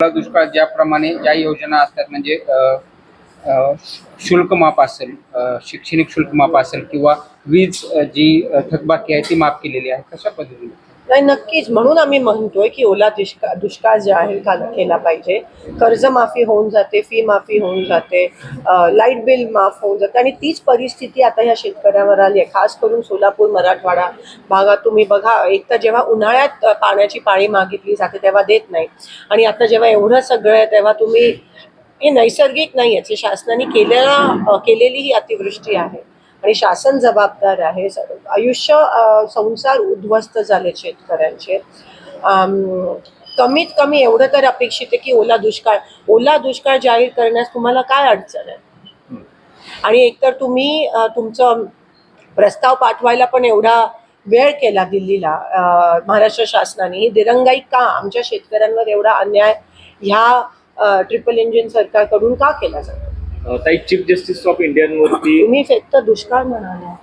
दुष्काळ ज्याप्रमाणे ज्या योजना असतात म्हणजे अ, शुल्क माफ असेल शैक्षणिक शुल्क माफ असेल किंवा वीज जी थकबाकी आहे ती माफ केलेली आहे कशा पद्धतीने? नाही नक्कीच. म्हणून आम्ही म्हणतोय की ओला दुष्काळ दुष्काळ जाहीर का- केला पाहिजे. कर्जमाफी होऊन जाते फी माफी होऊन जाते लाइट बिल माफ होऊन जाते. आणि तीच परिस्थिती आता ह्या शेतकऱ्यावर आली आहे. खास करून सोलापूर मराठवाडा भागात तुम्ही बघा एक तर जेव्हा उन्हाळ्यात पाण्याची पाळी मागितली जाते तेव्हा देत नाही. आणि आता जेव्हा एवढं सगळं आहे तेव्हा तुम्ही हे नैसर्गिक नाही आहे शासनाने केलेला केलेली ही अतिवृष्टी आहे. आणि शासन जबाबदार आहे. आयुष्य संसार उद्ध्वस्त झाले शेतकऱ्यांचे. कमीत कमी एवढं तर अपेक्षित आहे की ओला दुष्काळ ओला दुष्काळ जाहीर करण्यास तुम्हाला काय अडचण आहे? आणि एकतर तुम्ही तुमचं प्रस्ताव पाठवायला पण एवढा वेळ केला दिल्लीला महाराष्ट्र शासनाने. ही दिरंगाई का? आमच्या शेतकऱ्यांवर एवढा अन्याय ह्या ट्रिपल इंजिन सरकारकडून का केला जातो? ताई चीफ जस्टिस ऑफ इंडियनवरती तुम्ही फक्त दुष्काळ म्हणाला.